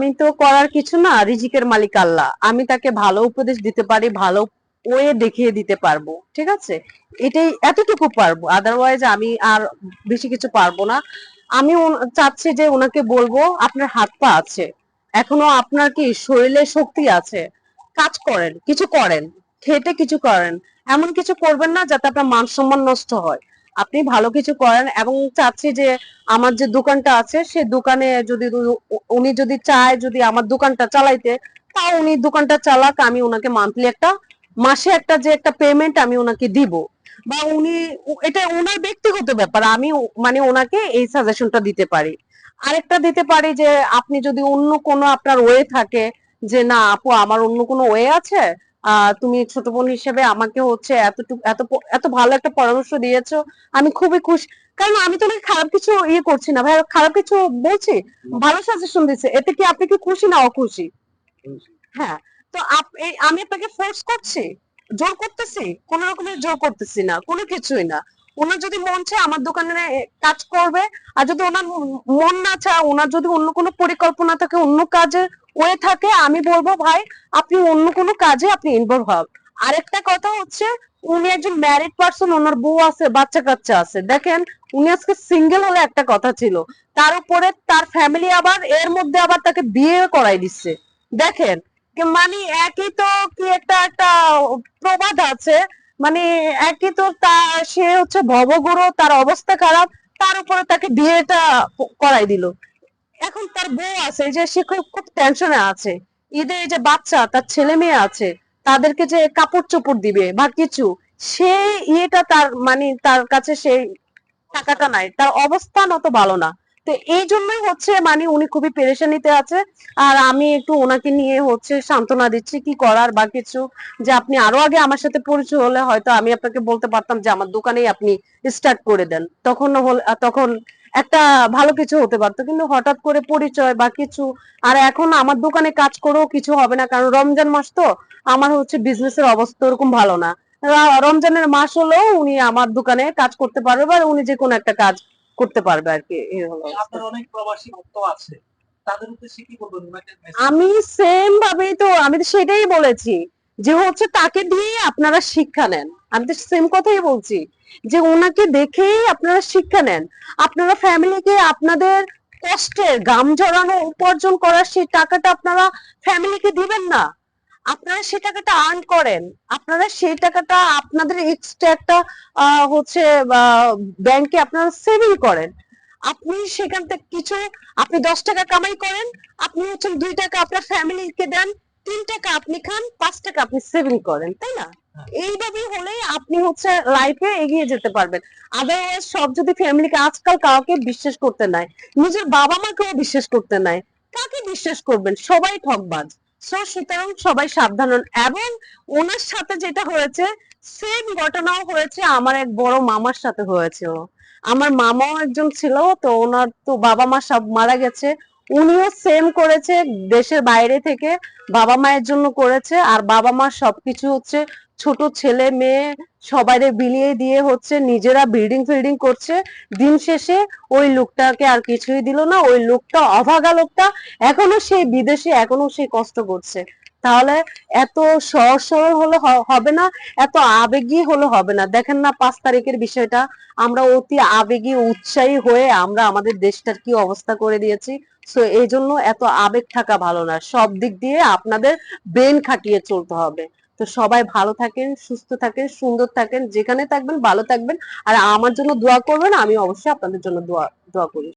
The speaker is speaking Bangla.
আমি তো করার কিছু না, রিজিকের মালিক আল্লাহ। আমি তাকে ভালো উপদেশ দিতে পারি, ভালো ওয়ে দেখিয়ে দিতে পারব, ঠিক আছে? এটাই এতটুকু পারব। আদারওয়াইজ আমি আর বেশি কিছু পারব না। আমি চাচ্ছি যে ওনাকে বলব, আপনার হাত পা আছে। এখনও আপনার কি শরীরে শক্তি আছে? কাজ করেন, কিছু করেন, খেটে কিছু করেন। এমন কিছু করবেন না যাতে আপনার মান সম্মান নষ্ট হয়। আপনি ভালো কিছু করেন এবং চাচ্ছি যে আমার যে দোকানটা আছে সে দোকানে যদি উনি যদি চায় যদি আমার দোকানটা চালাইতে, তাও উনি দোকানটা চালাক, আমি ওনাকে মান্থলি একটা, মাসে একটা যে একটা পেমেন্ট আমি ওনাকে দিব। বা উনি এটা ওনার ব্যক্তিগত ব্যাপার, আমি মানে ওনাকে এই সাজেশনটা দিতে পারি। আরেকটা দিতে পারি যে, আপনি যদি অন্য কোনো আপনার ওয়ে থাকে, যে না আপু, আমার অন্য কোনো ওয়ে আছে তুমি ছোট বোন হিসেবে আমাকে হচ্ছে এতটুকু, এত এত ভালো একটা পরামর্শ দিয়েছ। আমি খুবই খুশি, কারণ আমি তো খারাপ কিছু ইয়ে করছি না। ভাই খারাপ কিছু বলছি? ভালো সাজেশন দিচ্ছে। এতে কি আপনি কি খুশি না অখুশি? হ্যাঁ তো আমি আপনাকে ফোর্স করছি, জোর করতেছি, কোন রকমের জোর করতেছি না, কোনো কিছুই না। ওনার যদি মন চায় আমার দোকানে কাজ করবে। আর যদি ওনার মন না চায়, ওনার যদি অন্য কোনো পরিকল্পনা থাকে, অন্য কাজে ওয়ে থাকে, আমি বলব, ভাই, আপনি অন্য কোনো কাজে আপনি ইনভলভ হন। আরেকটা কথা হচ্ছে, উনি একজন ম্যারিড পার্সন ওনার বউ আছে বাচ্চা কাচ্চা আছে। দেখেন, উনি আজকে সিঙ্গেল হলে একটা কথা ছিল। তার উপরে তার ফ্যামিলি আবার, এর মধ্যে আবার তাকে বিয়ে করাই দিচ্ছে। দেখেন মানে একই তো কি একটা একটা প্রবাদ আছে মানে একই তো তা, সে হচ্ছে ভবগুরু, তার অবস্থা খারাপ, তার উপরে তাকে বিয়েটা করাই দিল। এখন তার বউ আছে যে সে খুব খুব টেনশনে আছে। ঈদে যে বাচ্চা, তার ছেলে মেয়ে আছে, তাদেরকে যে কাপড় চোপড় দিবে বা কিছু, সেই ইয়েটা তার মানে তার কাছে সেই টাকাটা নাই। তার অবস্থান অত ভালো না। তো এই জন্যই হচ্ছে মানে উনি খুবই পেরেশানিতে আছে। আর আমি একটু ওনাকে নিয়ে হচ্ছে সান্ত্বনা দিচ্ছি কি করার বা কিছু, যে আপনি আরও আগে আমার সাথে পরিচয় হলে হয়তো আমি আপনাকে বলতে পারতাম যে আমার দোকানেই আপনি স্টার্ট করে দেন। তখন তখন একটা ভালো কিছু হতে পারতো। কিন্তু হঠাৎ করে পরিচয় বা কিছু, আর এখন আমার দোকানে কাজ করেও কিছু হবে না। কারণ রমজান মাস তো, আমার হচ্ছে বিজনেসের অবস্থা ওরকম ভালো না। রমজানের মাস হলেও উনি আমার দোকানে কাজ করতে পারবে বা উনি যে কোনো একটা কাজ করতে পারবে আর কি এই হলো আপনার অনেক প্রবাসী ভক্ত আছে তাদের উদ্দেশ্যে কি বলবেন আমি সেম ভাবেই তো আমি তো সেটাই বলেছি যে হচ্ছে তাকে দিয়ে আপনারা শিক্ষা নেন। আমি তো সেম কথাই বলছি যে ওনাকে দেখেই আপনারা শিক্ষা নেন। আপনারা ফ্যামিলিকে আপনাদের কষ্টের গাম জড়ানো উপার্জন করার সেই টাকাটা আপনারা ফ্যামিলিকে দিবেন না। আপনারা সেই টাকাটা আর্ন করেন আপনারা সেই টাকাটা আপনাদের এক্সট্রা একটা হচ্ছে ব্যাংকে আপনারা সেভিং করেন। আপনি সেখান থেকে কিছু আপনি দশ টাকা কামাই করেন আপনি হচ্ছেন দুই টাকা আপনার ফ্যামিলিকে দেন তিন টাকা আপনি খান পাঁচ টাকা আপনি সেভিং করেন তাই না? হ্যাঁ। এইভাবে হলে আপনি হচ্ছে লাইফে এগিয়ে যেতে পারবেন। আদারওয়াইজ সব যদি ফ্যামিলিকে আজকাল কাউকে বিশ্বাস করতে নাই নিজের বাবা মাকেও বিশ্বাস করতে নাই কাকে বিশ্বাস করবেন? সবাই ঠকবাজ। সো সুতরাং সবাই সাবধান এবং ওনার সাথে যেটা হয়েছে সেম ঘটনাও হয়েছে আমার এক বড় মামার সাথে হয়েছিল আমার মামাও একজন ছিল, তো ওনার তো বাবা মা সব মারা গেছে। উনিও সেম করেছে দেশের বাইরে থেকে, বাবা মায়ের জন্য করেছে। আর বাবা মা সবকিছু হচ্ছে ছোট ছেলে মেয়ে সবাইরে বিলিয়ে দিয়ে হচ্ছে নিজেরা বিল্ডিং ফিল্ডিং করছে। দিন শেষে ওই লোকটাকে আর কিছুই দিল না, ওই লোকটা অভাগা লোকটা এখনও সেই বিদেশে, এখনও সেই কষ্ট করছে। তাহলে এত সহজ সরল হলে হবে না, এত আবেগী হলে হবে না। দেখেন না পাঁচ তারিখের বিষয়টা, আমরা অতি আবেগী, উৎসাহী হয়ে আমরা আমাদের দেশটার কি অবস্থা করে দিয়েছি। সো এই জন্য এত আবেগ থাকা ভালো না। সব দিক দিয়ে আপনাদের ব্রেন খাটিয়ে চলতে হবে। তো সবাই ভালো থাকেন, সুস্থ থাকেন, সুন্দর থাকেন, যেখানে থাকবেন, ভালো থাকবেন। আর আমার জন্য দোয়া করবেন, আমি অবশ্যই আপনাদের জন্য দোয়া দোয়া করি।